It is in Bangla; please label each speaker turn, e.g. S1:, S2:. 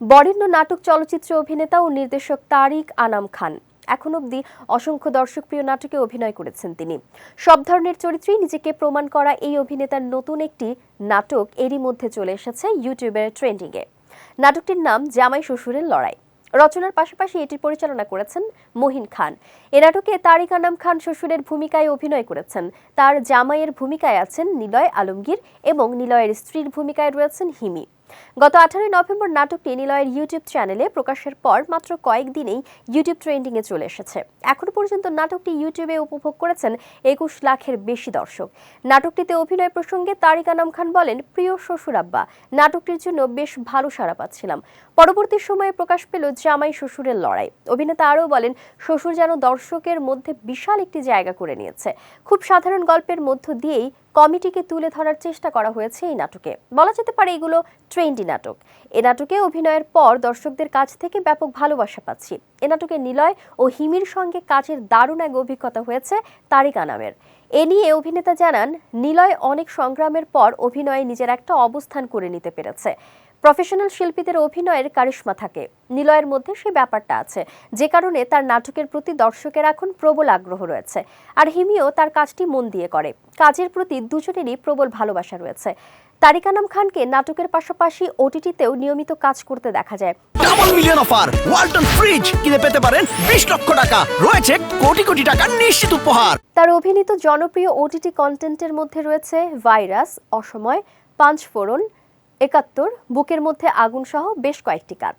S1: বরেণ্য নাটক চলচ্চিত্র অভিনেতা ও নির্দেশক তারিক আনাম খান। এখন অবধি অসংখ্য দর্শকপ্রিয় নাটকে অভিনয় করেছেন তিনি। সব ধরনের চরিত্রেই নিজেকে প্রমাণ করা এই অভিনেতার নতুন একটি নাটক এরই মধ্যে চলে এসেছে ইউটিউবের ট্রেন্ডিংয়ে নাটকটির নাম জামাই শ্বশুরের লড়াই। রচনার পাশাপাশি এটি পরিচালনা করেছেন মহিন খান। এ নাটকে তারিক আনাম খান শ্বশুরের ভূমিকায় অভিনয় করেছেন। তার জামাইয়ের ভূমিকায় আছেন নিলয় আলমগীর এবং নিলয়ের স্ত্রীর ভূমিকায় রয়েছেন হিমি। গত আঠারোই নভেম্বর নাটকটি নিলয়ের ইউটিউব চ্যানেলে প্রকাশের পর মাত্র কয়েকদিনেই ইউটিউব ট্রেন্ডিংয়ে চলে এসেছে। এখনও পর্যন্ত নাটকটি ইউটিউবে উপভোগ করেছেন একুশ লাখের বেশি দর্শক। নাটকটিতে অভিনয় প্রসঙ্গে তারিক আনাম খান বলেন, প্রিয় শ্বশুর আব্বা, নাটকটির জন্য বেশ ভালো সাড়া পাচ্ছিলাম। পরবর্তী সময়ে প্রকাশ পেল জামাই শ্বশুরের লড়াই। অভিনেতা আরও বলেন, শ্বশুর যেন দর্শকের মধ্যে বিশাল একটি জায়গা করে নিয়েছে। খুব সাধারণ গল্পের মধ্য দিয়েই কমিটিকে তুলে ধরার চেষ্টা করা হয়েছে এই নাটকে। বলা যেতে পারে এগুলো ট্রেন্ডি নাটক। এ নাটকে অভিনয়ের পর দর্শকদের কাছ থেকে ব্যাপক ভালোবাসা পাচ্ছি। এ নাটকে নিলয় ও হিমির সঙ্গে কাজের দারুণ এক অভিজ্ঞতা হয়েছে তারিক নামের। এ নিয়ে অভিনেতা জানান, নিলয় অনেক সংগ্রামের পর অভিনয়ে নিজের একটা অবস্থান করে নিতে পেরেছে। প্রফেশনাল শিল্পীদের অভিনয়ের কারিশ্মা থাকে। নিলয়ের মধ্যে সেই ব্যাপারটা আছে। যে কারণে তার নাটকের প্রতি দর্শকের এখন প্রবল আগ্রহ রয়েছে। আর হিমিও তার কাজটি মন দিয়ে করে। কাজের প্রতি দুজনেরই প্রবল ভালোবাসা রয়েছে। তারিকানাম খানকে নাটকের পাশাপাশি ওটিটিতেও নিয়মিত কাজ করতে দেখা যায়।
S2: Double million offer Walton fridge কিনে পেতে পারেন বিশ লক্ষ টাকা। রয়েছে কোটি কোটি টাকার নিশ্চিত উপহার।
S1: তার অভিনীত জনপ্রিয় ওটিটি কন্টেন্টের মধ্যে রয়েছে ভাইরাস অসময় পাঁচফোড়ন একাত্তর বুকের মধ্যে আগুন সহ বেশ কয়েকটি কাজ।